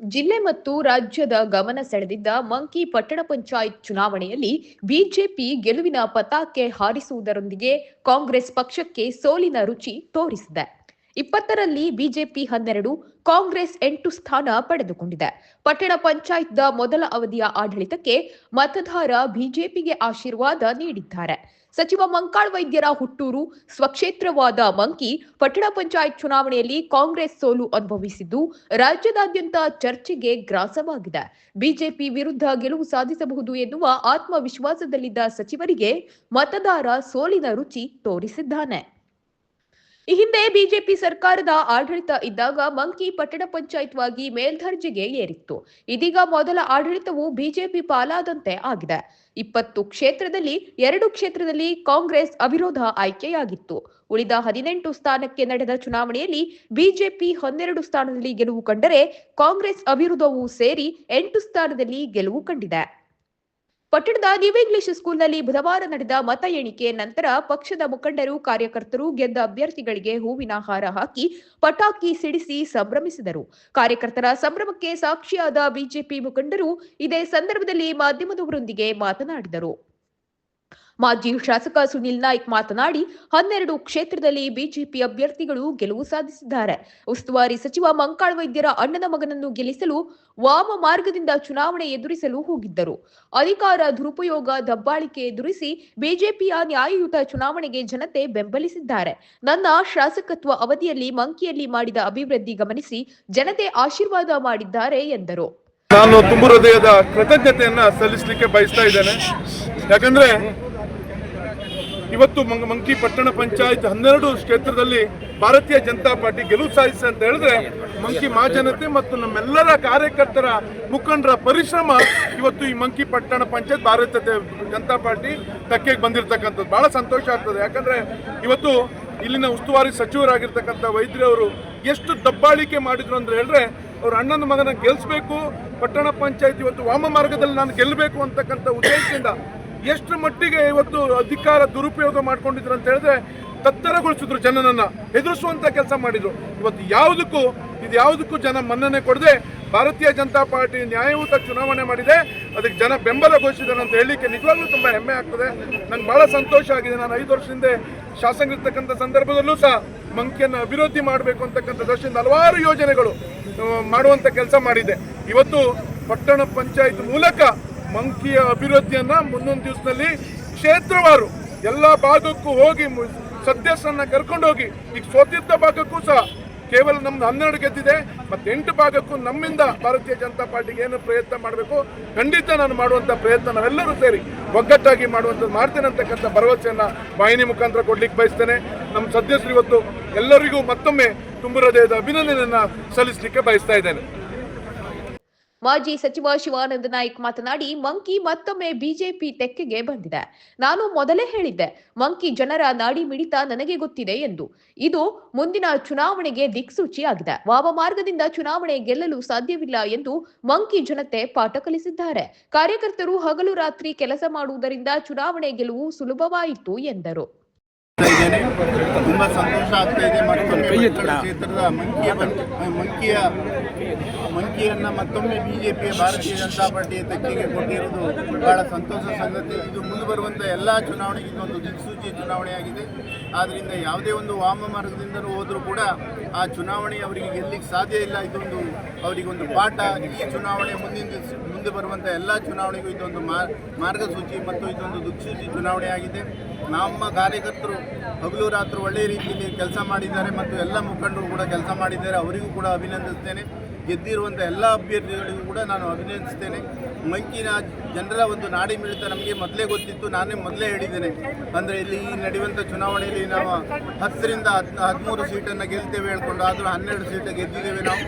ಜಿಲ್ಲೆ ಮತ್ತು ರಾಜ್ಯದ ಗಮನ ಸೆಳೆದಿದ್ದ ಮಂಕಿ ಪಟ್ಟಣ ಪಂಚಾಯತ್ ಚುನಾವಣೆಯಲ್ಲಿ ಬಿಜೆಪಿ ಗೆಲುವಿನ ಪತಾಕೆ ಹಾರಿಸುವುದರೊಂದಿಗೆ ಕಾಂಗ್ರೆಸ್ ಪಕ್ಷಕ್ಕೆ ಸೋಲಿನ ರುಚಿ ತೋರಿಸಿದೆ. ಇಪ್ಪತ್ತರಲ್ಲಿ ಬಿಜೆಪಿ ಹನ್ನೆರಡು, ಕಾಂಗ್ರೆಸ್ ಎಂಟು ಸ್ಥಾನ ಪಡೆದುಕೊಂಡಿದೆ. ಪಟ್ಟಣ ಪಂಚಾಯತ್ನ ಮೊದಲ ಅವಧಿಯ ಆಡಳಿತಕ್ಕೆ ಮತದಾರ ಬಿಜೆಪಿಗೆ ಆಶೀರ್ವಾದ ನೀಡಿದ್ದಾರೆ. ಸಚಿವ ಮಂಕಾಳ್ ವೈದ್ಯರ ಹುಟ್ಟೂರು ಸ್ವಕ್ಷೇತ್ರವಾದ ಮಂಕಿ ಪಟ್ಟಣ ಪಂಚಾಯತ್ ಚುನಾವಣೆಯಲ್ಲಿ ಕಾಂಗ್ರೆಸ್ ಸೋಲು ಅನುಭವಿಸಿದ್ದು, ರಾಜ್ಯದಾದ್ಯಂತ ಚರ್ಚೆಗೆ ಗ್ರಾಸವಾಗಿದೆ. ಬಿಜೆಪಿ ವಿರುದ್ಧ ಗೆಲುವು ಸಾಧಿಸಬಹುದು ಎನ್ನುವ ಆತ್ಮವಿಶ್ವಾಸದಲ್ಲಿದ್ದ ಸಚಿವರಿಗೆ ಮತದಾರ ಸೋಲಿನ ರುಚಿ ತೋರಿಸಿದ್ದಾನೆ. ಈ ಹಿಂದೆ ಬಿಜೆಪಿ ಸರ್ಕಾರದ ಆಡಳಿತ ಇದ್ದಾಗ ಮಂಕಿ ಪಟ್ಟಣ ಪಂಚಾಯತ್ವಾಗಿ ಮೇಲ್ದರ್ಜೆಗೆ ಏರಿತ್ತು. ಇದೀಗ ಮೊದಲ ಆಡಳಿತವು ಬಿಜೆಪಿ ಪಾಲಾದಂತೆ ಆಗಿದೆ. ಇಪ್ಪತ್ತು ಕ್ಷೇತ್ರದಲ್ಲಿ ಎರಡು ಕ್ಷೇತ್ರದಲ್ಲಿ ಕಾಂಗ್ರೆಸ್ ಅವಿರೋಧ ಆಯ್ಕೆಯಾಗಿತ್ತು. ಉಳಿದ ಹದಿನೆಂಟು ಸ್ಥಾನಕ್ಕೆ ನಡೆದ ಚುನಾವಣೆಯಲ್ಲಿ ಬಿಜೆಪಿ ಹನ್ನೆರಡು ಸ್ಥಾನದಲ್ಲಿ ಗೆಲುವು ಕಂಡರೆ ಕಾಂಗ್ರೆಸ್ ಅವಿರೋಧವೂ ಸೇರಿ ಎಂಟು ಸ್ಥಾನದಲ್ಲಿ ಗೆಲುವು ಕಂಡಿದೆ. ಪಟ್ಟಣದ ನ್ಯೂ ಇಂಗ್ಲಿಷ್ ಸ್ಕೂಲ್ನಲ್ಲಿ ಬುಧವಾರ ನಡೆದ ಮತ ಎಣಿಕೆ ನಂತರ ಪಕ್ಷದ ಮುಖಂಡರು, ಕಾರ್ಯಕರ್ತರು ಗೆದ್ದ ಅಭ್ಯರ್ಥಿಗಳಿಗೆ ಹೂವಿನ ಹಾರ ಹಾಕಿ ಪಟಾಕಿ ಸಿಡಿಸಿ ಸಂಭ್ರಮಿಸಿದರು. ಕಾರ್ಯಕರ್ತರ ಸಂಭ್ರಮಕ್ಕೆ ಸಾಕ್ಷಿಯಾದ ಬಿಜೆಪಿ ಮುಖಂಡರು ಇದೇ ಸಂದರ್ಭದಲ್ಲಿ ಮಾಧ್ಯಮದವರೊಂದಿಗೆ ಮಾತನಾಡಿದರು. ಮಾಜಿ ಶಾಸಕ ಸುನಿಲ್ ನಾಯ್ಕ್ ಮಾತನಾಡಿ, ಹನ್ನೆರಡು ಕ್ಷೇತ್ರದಲ್ಲಿ ಬಿಜೆಪಿ ಅಭ್ಯರ್ಥಿಗಳು ಗೆಲುವು ಸಾಧಿಸಿದ್ದಾರೆ. ಉಸ್ತುವಾರಿ ಸಚಿವ ಮಂಕಾಳ್ ವೈದ್ಯರ ಅಣ್ಣನ ಮಗನನ್ನು ಗೆಲ್ಲಿಸಲು ವಾಮ ಮಾರ್ಗದಿಂದ ಚುನಾವಣೆ ಎದುರಿಸಲು ಹೋಗಿದ್ದರು. ಅಧಿಕಾರ ದುರುಪಯೋಗ ದಬ್ಬಾಳಿಕೆ ಎದುರಿಸಿ ಬಿಜೆಪಿಯ ನ್ಯಾಯಯುತ ಚುನಾವಣೆಗೆ ಜನತೆ ಬೆಂಬಲಿಸಿದ್ದಾರೆ. ನನ್ನ ಶಾಸಕತ್ವ ಅವಧಿಯಲ್ಲಿ ಮಂಕಿಯಲ್ಲಿ ಮಾಡಿದ ಅಭಿವೃದ್ಧಿ ಗಮನಿಸಿ ಜನತೆ ಆಶೀರ್ವಾದ ಮಾಡಿದ್ದಾರೆ ಎಂದರು. ನಾನು ತುಂಬು ಹೃದಯದ ಕೃತಜ್ಞತೆಯನ್ನ ಸಲ್ಲಿಸಲಿಕ್ಕೆ ಬಯಸ್ತಾ ಇದ್ದೇನೆ. ಯಾಕಂದ್ರೆ ಇವತ್ತು ಮಂಗ- ಮಂಕಿ ಪಟ್ಟಣ ಪಂಚಾಯತ್ ಹನ್ನೆರಡು ಕ್ಷೇತ್ರದಲ್ಲಿ ಭಾರತೀಯ ಜನತಾ ಪಾರ್ಟಿ ಗೆಲುವು ಸಾಧಿಸಿದೆ ಅಂತ ಹೇಳಿದ್ರೆ ಮಂಕಿ ಮಹಾಜನತೆ ಮತ್ತು ನಮ್ಮೆಲ್ಲರ ಕಾರ್ಯಕರ್ತರ ಮುಖಂಡರ ಪರಿಶ್ರಮ ಇವತ್ತು ಈ ಮಂಕಿ ಪಟ್ಟಣ ಪಂಚಾಯತ್ ಭಾರತೀಯ ಜನತಾ ಪಾರ್ಟಿ ತಕ್ಕೆಗೆ ಬಂದಿರತಕ್ಕಂಥದ್ದು. ಬಹಳ ಸಂತೋಷ ಆಗ್ತದೆ. ಯಾಕಂದ್ರೆ ಇವತ್ತು ಇಲ್ಲಿನ ಉಸ್ತುವಾರಿ ಸಚಿವರಾಗಿರ್ತಕ್ಕಂಥ ವೈದ್ಯರವರು ಎಷ್ಟು ದಬ್ಬಾಳಿಕೆ ಮಾಡಿದ್ರು ಅಂತ ಹೇಳಿದ್ರೆ ಅವ್ರ ಅಣ್ಣನ ಮಗನ ಗೆಲ್ಲಿಸ್ಬೇಕು ಪಟ್ಟಣ ಪಂಚಾಯತ್ ಇವತ್ತು ವಾಮ ಮಾರ್ಗದಲ್ಲಿ ನಾನು ಗೆಲ್ಲಬೇಕು ಅಂತಕ್ಕಂಥ ಉದ್ದೇಶದಿಂದ ಎಷ್ಟು ಮಟ್ಟಿಗೆ ಇವತ್ತು ಅಧಿಕಾರ ದುರುಪಯೋಗ ಮಾಡ್ಕೊಂಡಿದ್ರು ಅಂತ ಹೇಳಿದ್ರೆ ತತ್ತರಗೊಳಿಸಿದ್ರು ಜನನನ್ನ ಎದುರಿಸುವಂತ ಕೆಲಸ ಮಾಡಿದ್ರು. ಇವತ್ತು ಯಾವುದಕ್ಕೂ, ಇದು ಯಾವುದಕ್ಕೂ ಜನ ಮನ್ನಣೆ ಕೊಡದೆ ಭಾರತೀಯ ಜನತಾ ಪಾರ್ಟಿ ನ್ಯಾಯಯುತ ಚುನಾವಣೆ ಮಾಡಿದೆ. ಅದಕ್ಕೆ ಜನ ಬೆಂಬಲ ಘೋಷಿಸಿದ್ದಾರೆ ಅಂತ ಹೇಳಲಿಕ್ಕೆ ನಿಜವಾಗ್ಲೂ ತುಂಬಾ ಹೆಮ್ಮೆ ಆಗ್ತದೆ. ನಂಗೆ ಬಹಳ ಸಂತೋಷ ಆಗಿದೆ. ನಾನು ಐದು ವರ್ಷ ಹಿಂದೆ ಶಾಸಕರಿರ್ತಕ್ಕಂಥ ಸಂದರ್ಭದಲ್ಲೂ ಸಹ ಮಂಕಿಯನ್ನು ಅಭಿವೃದ್ಧಿ ಮಾಡಬೇಕು ಅಂತಕ್ಕಂಥ ದೃಷ್ಟಿಯಿಂದ ಹಲವಾರು ಯೋಜನೆಗಳು ಮಾಡುವಂಥ ಕೆಲಸ ಮಾಡಿದೆ. ಇವತ್ತು ಪಟ್ಟಣ ಪಂಚಾಯತ್ ಮೂಲಕ ಮಂಕಿಯ ಅಭಿವೃದ್ಧಿಯನ್ನ ಮುಂದೊಂದು ದಿವಸದಲ್ಲಿ ಕ್ಷೇತ್ರವಾರು ಎಲ್ಲ ಭಾಗಕ್ಕೂ ಹೋಗಿ ಸದಸ್ಯರನ್ನ ಕರ್ಕೊಂಡೋಗಿ ಈಗ ಸೋತಿದ್ದ ಭಾಗಕ್ಕೂ ಸಹ ಕೇವಲ ನಮ್ದು ಹನ್ನೆರಡು ಗೆದ್ದಿದೆ, ಮತ್ತೆ ಎಂಟು ಭಾಗಕ್ಕೂ ನಮ್ಮಿಂದ ಭಾರತೀಯ ಜನತಾ ಪಾರ್ಟಿಗೆ ಏನು ಪ್ರಯತ್ನ ಮಾಡಬೇಕು, ಖಂಡಿತ ನಾನು ಮಾಡುವಂತ ಪ್ರಯತ್ನ ನಾವೆಲ್ಲರೂ ಸೇರಿ ಒಗ್ಗಟ್ಟಾಗಿ ಮಾಡುವಂಥದ್ದು ಮಾಡ್ತೇನೆ ಅಂತಕ್ಕಂಥ ಭರವಸೆಯನ್ನ ವಾಹಿನಿ ಮುಖಾಂತರ ಕೊಡ್ಲಿಕ್ಕೆ ಬಯಸ್ತೇನೆ. ನಮ್ಮ ಸದಸ್ಯರು ಇವತ್ತು ಎಲ್ಲರಿಗೂ ಮತ್ತೊಮ್ಮೆ ತುಂಬು ಹೃದಯದ ಅಭಿನಂದನೆಯನ್ನ ಸಲ್ಲಿಸಲಿಕ್ಕೆ ಬಯಸ್ತಾ ಇದ್ದೇನೆ. ಮಾಜಿ ಸಚಿವ ಶಿವಾನಂದ ನಾಯ್ಕ್ ಮಾತನಾಡಿ ಮಂಕಿ ಮತ್ತೊಮ್ಮೆ ಬಿಜೆಪಿ ತೆಕ್ಕೆಗೆ ಬಂದಿದೆ. ನಾನು ಮೊದಲೇ ಹೇಳಿದ್ದೆ ಮಂಕಿ ಜನರ ನಾಡಿ ಮಿಡಿತ ನನಗೆ ಗೊತ್ತಿದೆ ಎಂದು. ಇದು ಮುಂದಿನ ಚುನಾವಣೆಗೆ ದಿಕ್ಸೂಚಿಯಾಗಿದೆ. ವಾಮ ಮಾರ್ಗದಿಂದ ಚುನಾವಣೆ ಗೆಲ್ಲಲು ಸಾಧ್ಯವಿಲ್ಲ ಎಂದು ಮಂಕಿ ಜನತೆ ಪಾಠ ಕಲಿಸಿದ್ದಾರೆ. ಕಾರ್ಯಕರ್ತರು ಹಗಲು ರಾತ್ರಿ ಕೆಲಸ ಮಾಡುವುದರಿಂದ ಚುನಾವಣೆ ಗೆಲುವು ಸುಲಭವಾಯಿತು ಎಂದರು. ತುಂಬಾ ಸಂತೋಷ ಆಗ್ತಾ ಇದೆ. ಕ್ಷೇತ್ರದ ಮಂಕಿಯ ಮಂಕಿಯ ಮಂಕಿಯನ್ನು ಮತ್ತೊಮ್ಮೆ ಬಿಜೆಪಿಯ ಭಾರತೀಯ ಜನತಾ ಪಾರ್ಟಿಯ ತೆಕ್ಕೆಗೆ ಕೊಟ್ಟಿರುವುದು ಬಹಳ ಸಂತೋಷ ಸಂಗತಿ. ಇದು ಮುಂದೆ ಬರುವಂಥ ಎಲ್ಲ ಚುನಾವಣೆಗೆ ಇದೊಂದು ದಿಕ್ಸೂಚಿ ಚುನಾವಣೆಯಾಗಿದೆ. ಆದ್ದರಿಂದ ಯಾವುದೇ ಒಂದು ವಾಮ ಮಾರ್ಗದಿಂದಲೂ ಹೋದರೂ ಕೂಡ ಆ ಚುನಾವಣೆ ಅವರಿಗೆ ಗೆಲ್ಲಿಕ್ಕೆ ಸಾಧ್ಯ ಇಲ್ಲ. ಇದೊಂದು ಅವರಿಗೊಂದು ಪಾಠ. ಈ ಚುನಾವಣೆ ಮುಂದಿನ ಮುಂದೆ ಬರುವಂಥ ಎಲ್ಲ ಚುನಾವಣೆಗೂ ಇದೊಂದು ಮಾರ್- ಮಾರ್ಗಸೂಚಿ ಮತ್ತು ಇದೊಂದು ದಿಕ್ಸೂಚಿ ಚುನಾವಣೆಯಾಗಿದೆ. ನಮ್ಮ ಕಾರ್ಯಕರ್ತರು ಹಗಲು ರಾತ್ರಿ ಒಳ್ಳೆಯ ರೀತಿಯಲ್ಲಿ ಕೆಲಸ ಮಾಡಿದ್ದಾರೆ ಮತ್ತು ಎಲ್ಲ ಮುಖಂಡರು ಕೂಡ ಕೆಲಸ ಮಾಡಿದ್ದಾರೆ. ಅವರಿಗೂ ಕೂಡ ಅಭಿನಂದಿಸ್ತೇನೆ. ಗೆದ್ದಿರುವಂಥ ಎಲ್ಲ ಅಭ್ಯರ್ಥಿಗಳಿಗೂ ಕೂಡ ನಾನು ಅಭಿನಂದಿಸ್ತೇನೆ. ಮಂಕಿನ ಜನರ ಒಂದು ನಾಡಿ ಮಿಳಿತ ನಮಗೆ ಮೊದಲೇ ಗೊತ್ತಿತ್ತು. ನಾನೇ ಮೊದಲೇ ಹೇಳಿದ್ದೇನೆ. ಅಂದರೆ ಇಲ್ಲಿ ಈ ನಡೆಯುವಂಥ ಚುನಾವಣೆಯಲ್ಲಿ ನಾವು ಹತ್ತರಿಂದ ಹತ್ತು ಹದಿಮೂರು ಸೀಟನ್ನು ಗೆಲ್ತೇವೆ ಹೇಳ್ಕೊಂಡು ಆದರೂ ಹನ್ನೆರಡು ಸೀಟ್ ಗೆದ್ದಿದ್ದೇವೆ ನಾವು.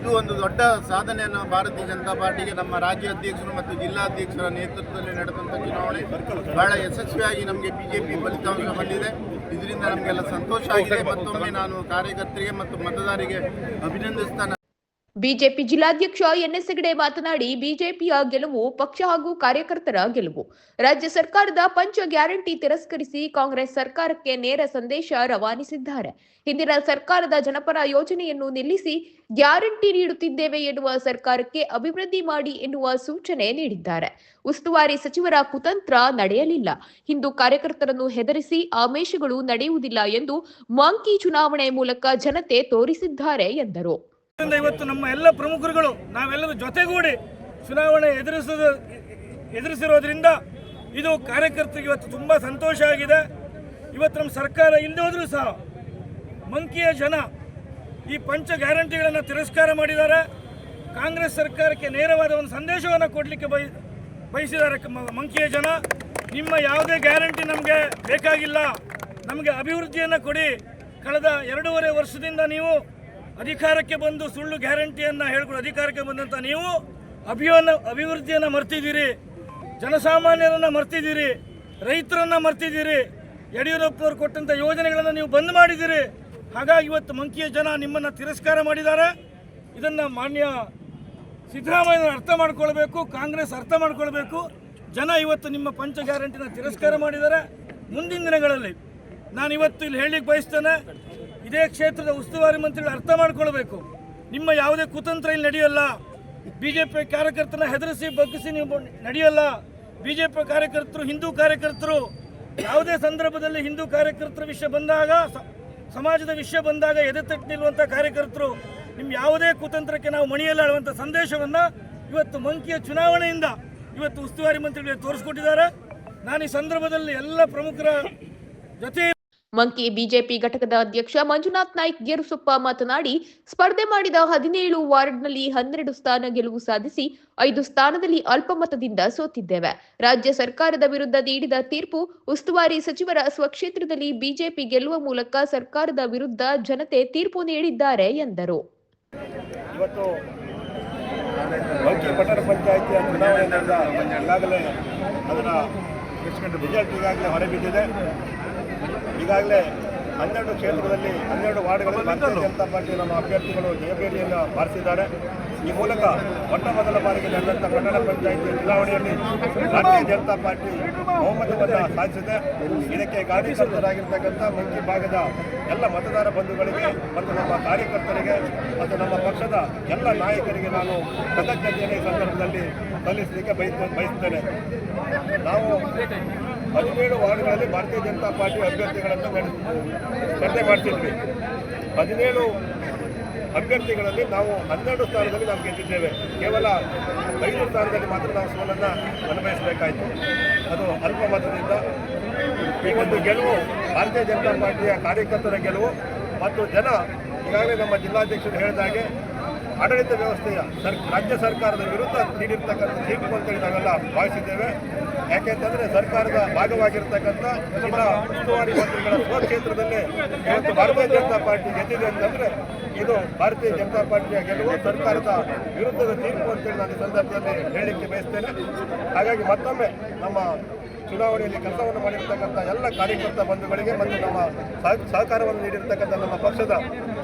ಇದು ಒಂದು ದೊಡ್ಡ ಸಾಧನೆಯನ್ನು ಭಾರತೀಯ ಜನತಾ ಪಾರ್ಟಿಗೆ ನಮ್ಮ ರಾಜ್ಯ ಅಧ್ಯಕ್ಷರು ಮತ್ತು ಜಿಲ್ಲಾಧ್ಯಕ್ಷರ ನೇತೃತ್ವದಲ್ಲಿ ನಡೆದಂಥ ಚುನಾವಣೆ ಬಹಳ ಯಶಸ್ವಿಯಾಗಿ ನಮಗೆ ಬಿಜೆಪಿ ಫಲಿತಾಂಶ ಬಂದಿದೆ. ಇದರಿಂದ ನಮಗೆಲ್ಲ ಸಂತೋಷ ಆಗಿದೆ. ಮತ್ತೊಮ್ಮೆ ನಾನು ಕಾರ್ಯಕರ್ತರಿಗೆ ಮತ್ತು ಮತದಾರರಿಗೆ ಅಭಿನಂದಿಸ್ತಾ ಬಿಜೆಪಿ ಜಿಲ್ಲಾಧ್ಯಕ್ಷ ಎನ್ಎಸ್ ಹೆಗಡೆ ಮಾತನಾಡಿ, ಬಿಜೆಪಿಯ ಗೆಲುವು ಪಕ್ಷ ಹಾಗೂ ಕಾರ್ಯಕರ್ತರ ಗೆಲುವು. ರಾಜ್ಯ ಸರ್ಕಾರದ ಪಂಚ ಗ್ಯಾರಂಟಿ ತಿರಸ್ಕರಿಸಿ ಕಾಂಗ್ರೆಸ್ ಸರ್ಕಾರಕ್ಕೆ ನೇರ ಸಂದೇಶ ರವಾನಿಸಿದ್ದಾರೆ. ಹಿಂದಿನ ಸರ್ಕಾರದ ಜನಪರ ಯೋಜನೆಯನ್ನು ನಿಲ್ಲಿಸಿ ಗ್ಯಾರಂಟಿ ನೀಡುತ್ತಿದ್ದೇವೆ ಎನ್ನುವ ಸರ್ಕಾರಕ್ಕೆ ಅಭಿವೃದ್ಧಿ ಮಾಡಿ ಎನ್ನುವ ಸೂಚನೆ ನೀಡಿದ್ದಾರೆ. ಉಸ್ತುವಾರಿ ಸಚಿವರ ಕುತಂತ್ರ ನಡೆಯಲಿಲ್ಲ. ಹಿಂದೂ ಕಾರ್ಯಕರ್ತರನ್ನು ಹೆದರಿಸಿ ಆಮೇಶಗಳು ನಡೆಯುವುದಿಲ್ಲ ಎಂದು ಮಾಂಕಿ ಚುನಾವಣೆ ಮೂಲಕ ಜನತೆ ತೋರಿಸಿದ್ದಾರೆ ಎಂದರು. ಇವತ್ತು ನಮ್ಮ ಎಲ್ಲ ಪ್ರಮುಖರುಗಳು, ನಾವೆಲ್ಲರೂ ಜೊತೆಗೂಡಿ ಚುನಾವಣೆ ಎದುರಿಸೋದು, ಎದುರಿಸಿರೋದ್ರಿಂದ ಇದು ಕಾರ್ಯಕರ್ತರಿಗೆ ಇವತ್ತು ತುಂಬ ಸಂತೋಷ ಆಗಿದೆ. ಇವತ್ತು ನಮ್ಮ ಸರ್ಕಾರ ಹೋದರೂ ಸಹ ಮಂಕಿಯ ಜನ ಈ ಪಂಚ ಗ್ಯಾರಂಟಿಗಳನ್ನು ತಿರಸ್ಕಾರ ಮಾಡಿದ್ದಾರೆ. ಕಾಂಗ್ರೆಸ್ ಸರ್ಕಾರಕ್ಕೆ ನೇರವಾದ ಒಂದು ಸಂದೇಶವನ್ನು ಕೊಡಲಿಕ್ಕೆ ಬಯ, ಬಯಸಿದ್ದಾರೆ ಮಂಕಿಯ ಜನ. ನಿಮ್ಮ ಯಾವುದೇ ಗ್ಯಾರಂಟಿ ನಮಗೆ ಬೇಕಾಗಿಲ್ಲ. ನಮಗೆ ಅಭಿವೃದ್ಧಿಯನ್ನು ಕೊಡಿ. ಕಳೆದ ಎರಡೂವರೆ ವರ್ಷದಿಂದ ನೀವು ಅಧಿಕಾರಕ್ಕೆ ಬಂದು ಸುಳ್ಳು ಗ್ಯಾರಂಟಿಯನ್ನು ಹೇಳ್ಕೊಂಡು ಅಧಿಕಾರಕ್ಕೆ ಬಂದಂಥ ನೀವು ಅಭಿಯಾನ ಅಭಿವೃದ್ಧಿಯನ್ನು ಮರ್ತಿದ್ದೀರಿ, ಜನಸಾಮಾನ್ಯರನ್ನ ಮರ್ತಿದ್ದೀರಿ, ರೈತರನ್ನ ಮರ್ತಿದ್ದೀರಿ, ಯಡಿಯೂರಪ್ಪನವರು ಕೊಟ್ಟಂಥ ಯೋಜನೆಗಳನ್ನು ನೀವು ಬಂದ್ ಮಾಡಿದ್ದೀರಿ. ಹಾಗಾಗಿ ಇವತ್ತು ಮಂಕಿಯ ಜನ ನಿಮ್ಮನ್ನು ತಿರಸ್ಕಾರ ಮಾಡಿದ್ದಾರೆ. ಇದನ್ನು ಮಾನ್ಯ ಸಿದ್ದರಾಮಯ್ಯ ಅರ್ಥ ಮಾಡ್ಕೊಳ್ಬೇಕು, ಕಾಂಗ್ರೆಸ್ ಅರ್ಥ ಮಾಡ್ಕೊಳ್ಬೇಕು. ಜನ ಇವತ್ತು ನಿಮ್ಮ ಪಂಚ ಗ್ಯಾರಂಟಿನ ತಿರಸ್ಕಾರ ಮಾಡಿದ್ದಾರೆ. ಮುಂದಿನ ದಿನಗಳಲ್ಲಿ ನಾನು ಇವತ್ತು ಇಲ್ಲಿ ಹೇಳಲಿಕ್ಕೆ ಬಯಸ್ತೇನೆ. ಇದೇ ಕ್ಷೇತ್ರದ ಉಸ್ತುವಾರಿ ಮಂತ್ರಿಗಳು ಅರ್ಥ ಮಾಡ್ಕೊಳ್ಬೇಕು. ನಿಮ್ಮ ಯಾವುದೇ ಕುತಂತ್ರ ಇಲ್ಲಿ ನಡೆಯಲ್ಲ. ಬಿಜೆಪಿ ಕಾರ್ಯಕರ್ತನ ಹೆದರಿಸಿ ಬಗ್ಗಿಸಿ ನೀವು ನಡೆಯಲ್ಲ. ಬಿಜೆಪಿ ಕಾರ್ಯಕರ್ತರು, ಹಿಂದೂ ಕಾರ್ಯಕರ್ತರು, ಯಾವುದೇ ಸಂದರ್ಭದಲ್ಲಿ ಹಿಂದೂ ಕಾರ್ಯಕರ್ತರ ವಿಷಯ ಬಂದಾಗ ಸಮಾಜದ ವಿಷಯ ಬಂದಾಗ ಎದೆ ತಟ್ಟಿ ಕಾರ್ಯಕರ್ತರು ನಿಮ್ಮ ಯಾವುದೇ ಕುತಂತ್ರಕ್ಕೆ ನಾವು ಮಣಿಯಲ್ಲ ಹೇಳುವಂಥ ಸಂದೇಶವನ್ನು ಇವತ್ತು ಮಂಕಿಯ ಚುನಾವಣೆಯಿಂದ ಇವತ್ತು ಉಸ್ತುವಾರಿ ಮಂತ್ರಿಗಳಿಗೆ ತೋರಿಸ್ಕೊಟ್ಟಿದ್ದಾರೆ. ನಾನು ಈ ಸಂದರ್ಭದಲ್ಲಿ ಎಲ್ಲ ಪ್ರಮುಖರ ಜೊತೆ ಮಂಕಿ ಬಿಜೆಪಿ ಘಟಕದ ಅಧ್ಯಕ್ಷ ಮಂಜುನಾಥ್ ನಾಯ್ಕ್ ಗೇರುಸೊಪ್ಪ ಮಾತನಾಡಿ, ಸ್ಪರ್ಧೆ ಮಾಡಿದ ಹದಿನೇಳು ವಾರ್ಡ್ನಲ್ಲಿ ಹನ್ನೆರಡು ಸ್ಥಾನ ಗೆಲುವು ಸಾಧಿಸಿ ಐದು ಸ್ಥಾನದಲ್ಲಿ ಅಲ್ಪಮತದಿಂದ ಸೋತಿದ್ದೇವೆ. ರಾಜ್ಯ ಸರ್ಕಾರದ ವಿರುದ್ಧ ನೀಡಿದ ತೀರ್ಪು ಉಸ್ತುವಾರಿ ಸಚಿವರ ಸ್ವಕ್ಷೇತ್ರದಲ್ಲಿ ಬಿಜೆಪಿ ಗೆಲ್ಲುವ ಮೂಲಕ ಸರ್ಕಾರದ ವಿರುದ್ಧ ಜನತೆ ತೀರ್ಪು ನೀಡಿದ್ದಾರೆ ಎಂದರು. ಅದರ ಈಗಾಗಲೇ ಹೊರಬಿದ್ದಿದೆ. ಈಗಾಗಲೇ ಹನ್ನೆರಡು ಕ್ಷೇತ್ರದಲ್ಲಿ ಹನ್ನೆರಡು ವಾರ್ಡ್ಗಳಲ್ಲಿ ಭಾರತೀಯ ಜನತಾ ಪಾರ್ಟಿ ನಮ್ಮ ಅಭ್ಯರ್ಥಿಗಳು ಜಯಭೇಟಿಯನ್ನು ಬಾರಿಸಿದ್ದಾರೆ. ಈ ಮೂಲಕ ಮೊಟ್ಟ ಮೊದಲ ಬಾರಿಗೆ ನಡೆದಂಥ ಪಟ್ಟಣ ಪಂಚಾಯಿತಿ ಚುನಾವಣೆಯಲ್ಲಿ ಭಾರತೀಯ ಜನತಾ ಪಾರ್ಟಿ ಬಹುಮತವನ್ನು ಸಾಧಿಸಿದೆ. ಇದಕ್ಕೆ ಕಾರ್ಯಕರ್ತರಾಗಿರ್ತಕ್ಕಂಥ ಮಂಕಿ ಭಾಗದ ಎಲ್ಲ ಮತದಾರ ಬಂಧುಗಳಿಗೆ ಮತ್ತು ನಮ್ಮ ಕಾರ್ಯಕರ್ತರಿಗೆ ಮತ್ತು ನಮ್ಮ ಪಕ್ಷದ ಎಲ್ಲ ನಾಯಕರಿಗೆ ನಾನು ಕೃತಜ್ಞತೆಯನ್ನು ಈ ಸಂದರ್ಭದಲ್ಲಿ ಸಲ್ಲಿಸಲಿಕ್ಕೆ ಬಯಸ ಬಯಸ್ತೇನೆ. ನಾವು ಹದಿನೇಳು ವಾರ್ಡ್ಗಳಲ್ಲಿ ಭಾರತೀಯ ಜನತಾ ಪಾರ್ಟಿ ಅಭ್ಯರ್ಥಿಗಳನ್ನು ಸ್ಪರ್ಧೆ ಮಾಡ್ತಿದ್ವಿ. ಹದಿನೇಳು ಅಭ್ಯರ್ಥಿಗಳಲ್ಲಿ ನಾವು ಹನ್ನೆರಡು ಸ್ಥಾನದಲ್ಲಿ ನಾವು ಗೆದ್ದಿದ್ದೇವೆ. ಕೇವಲ ಐದು ಸ್ಥಾನದಲ್ಲಿ ಮಾತ್ರ ನಾವು ಸೋಲನ್ನು ಅನುಭವಿಸಬೇಕಾಯಿತು. ಅದು ಅಲ್ಪ ಮತದಿಂದ ಈ ಒಂದು ಗೆಲುವು ಭಾರತೀಯ ಜನತಾ ಪಾರ್ಟಿಯ ಕಾರ್ಯಕರ್ತರ ಗೆಲುವು ಮತ್ತು ಜನ ಈಗಾಗಲೇ ನಮ್ಮ ಜಿಲ್ಲಾಧ್ಯಕ್ಷರು ಹೇಳಿದಾಗೆ ಆಡಳಿತ ವ್ಯವಸ್ಥೆಯ ಸರ್, ರಾಜ್ಯ ಸರ್ಕಾರದ ವಿರುದ್ಧ ನೀಡಿರ್ತಕ್ಕಂಥ ತೀರ್ಪು ಅಂತೇಳಿ ನಾವೆಲ್ಲ ಭಾವಿಸಿದ್ದೇವೆ. ಯಾಕೆಂತಂದ್ರೆ ಸರ್ಕಾರದ ಭಾಗವಾಗಿರ್ತಕ್ಕಂಥ ಉಸ್ತುವಾರಿ ಮಂತ್ರಿಗಳ ಸ್ವಕ್ಷೇತ್ರದಲ್ಲೇ ಇವತ್ತು ಭಾರತೀಯ ಜನತಾ ಪಾರ್ಟಿ ಗೆದ್ದಿದೆ ಅಂತಂದ್ರೆ ಇದು ಭಾರತೀಯ ಜನತಾ ಪಾರ್ಟಿಯ ಗೆಲುವು, ಸರ್ಕಾರದ ವಿರುದ್ಧದ ತೀರ್ಪು ಅಂತೇಳಿ ನಾನು ಈ ಸಂದರ್ಭದಲ್ಲಿ ಹೇಳಲಿಕ್ಕೆ ಬಯಸ್ತೇನೆ. ಹಾಗಾಗಿ ಮತ್ತೊಮ್ಮೆ ನಮ್ಮ ಚುನಾವಣೆಯಲ್ಲಿ ಕೆಲಸವನ್ನು ಮಾಡಿರ್ತಕ್ಕಂಥ ಎಲ್ಲ ಕಾರ್ಯಕರ್ತ ಬಂಧುಗಳಿಗೆ ಮತ್ತು ನಮ್ಮ ಸಹ- ಸಹಕಾರವನ್ನು ನೀಡಿರ್ತಕ್ಕಂಥ ನಮ್ಮ ಪಕ್ಷದ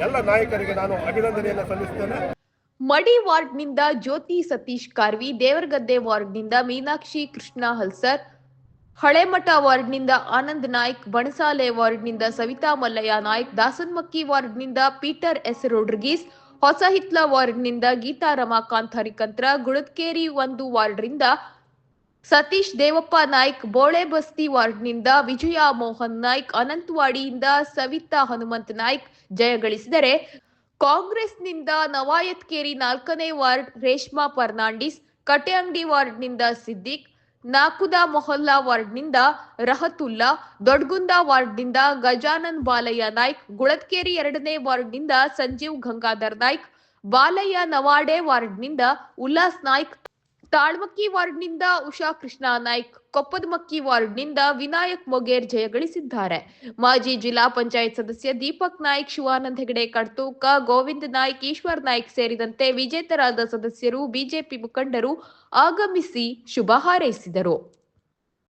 ಎಲ್ಲ ನಾಯಕರಿಗೆ ನಾನು ಅಭಿನಂದನೆಯನ್ನು ಸಲ್ಲಿಸ್ತೇನೆ. ಮಡಿ ವಾರ್ಡ್ನಿಂದ ಜ್ಯೋತಿ ಸತೀಶ್ ಕಾರ್ವಿ, ದೇವರಗದ್ದೆ ವಾರ್ಡ್ನಿಂದ ಮೀನಾಕ್ಷಿ ಕೃಷ್ಣ ಹಲ್ಸರ್, ಹಳೆಮಠ ವಾರ್ಡ್ನಿಂದ ಆನಂದ್ ನಾಯ್ಕ್, ಬಣಸಾಲೆ ವಾರ್ಡ್ನಿಂದ ಸವಿತಾ ಮಲ್ಲಯ್ಯ ನಾಯ್ಕ್, ದಾಸನ್ಮಕ್ಕಿ ವಾರ್ಡ್ನಿಂದ ಪೀಟರ್ ಎಸ್ ರೋಡ್ರಿಗೀಸ್, ಹೊಸಹಿತ್ಲ ವಾರ್ಡ್ನಿಂದ ಗೀತಾ ರಮಾಕಾಂತ್ ಹರಿಕಂತ್ರ ಗುಳತ್ಕೇರಿ ಒಂದು ವಾರ್ಡ್ರಿಂದ ಸತೀಶ್ ದೇವಪ್ಪ ನಾಯ್ಕ್, ಬೋಳೆ ಬಸ್ತಿ ವಾರ್ಡ್ನಿಂದ ವಿಜಯ ಮೋಹನ್ ನಾಯ್ಕ್, ಅನಂತವಾಡಿಯಿಂದ ಸವಿತಾ ಹನುಮಂತ್ ನಾಯ್ಕ್ ಜಯಗಳಿಸಿದರೆ ಕಾಂಗ್ರೆಸ್ನಿಂದ ನವಾಯತ್ಕೇರಿ ನಾಲ್ಕನೇ ವಾರ್ಡ್ ರೇಷ್ಮಾ ಫರ್ನಾಂಡಿಸ್ ಕಟೆಂಗಡಿ ವಾರ್ಡ್ನಿಂದ ಸಿದ್ದಿಕ್, ನಾಕುದಾ ಮೊಹಲ್ಲಾ ವಾರ್ಡ್ನಿಂದ ರಹತುಲ್ಲಾ, ದೊಡ್ಗುಂದ ವಾರ್ಡ್ನಿಂದ ಗಜಾನನ್ ಬಾಲಯ್ಯ ನಾಯ್ಕ್, ಗುಳತ್ಕೇರಿ ಎರಡನೇ ವಾರ್ಡ್ನಿಂದ ಸಂಜೀವ್ ಗಂಗಾಧರ್ ನಾಯ್ಕ್, ಬಾಲಯ್ಯ ನವಾಡೆ ವಾರ್ಡ್ನಿಂದ ಉಲ್ಲಾಸ್ ನಾಯ್ಕ್ ತಾಳ್ಮಕ್ಕಿ ವಾರ್ಡ್ನಿಂದ ಉಷಾ ಕೃಷ್ಣ ನಾಯ್ಕ್, ಕೊಪ್ಪದಮಕ್ಕಿ ವಾರ್ಡ್ನಿಂದ ವಿನಾಯಕ್ ಮೊಗೇರ್ ಜಯಗಳಿಸಿದ್ದಾರೆ. ಮಾಜಿ ಜಿಲ್ಲಾ ಪಂಚಾಯತ್ ಸದಸ್ಯ ದೀಪಕ್ ನಾಯ್ಕ್, ಶಿವಾನಂದ್ ಹೆಗಡೆ ಕಡ್ತೂಕ ಗೋವಿಂದ್ ನಾಯ್ಕ್, ಈಶ್ವರ್ ನಾಯ್ಕ್ ಸೇರಿದಂತೆ ವಿಜೇತರಾದ ಸದಸ್ಯರು ಬಿಜೆಪಿ ಮುಖಂಡರು ಆಗಮಿಸಿ ಶುಭ ಹಾರೈಸಿದರು.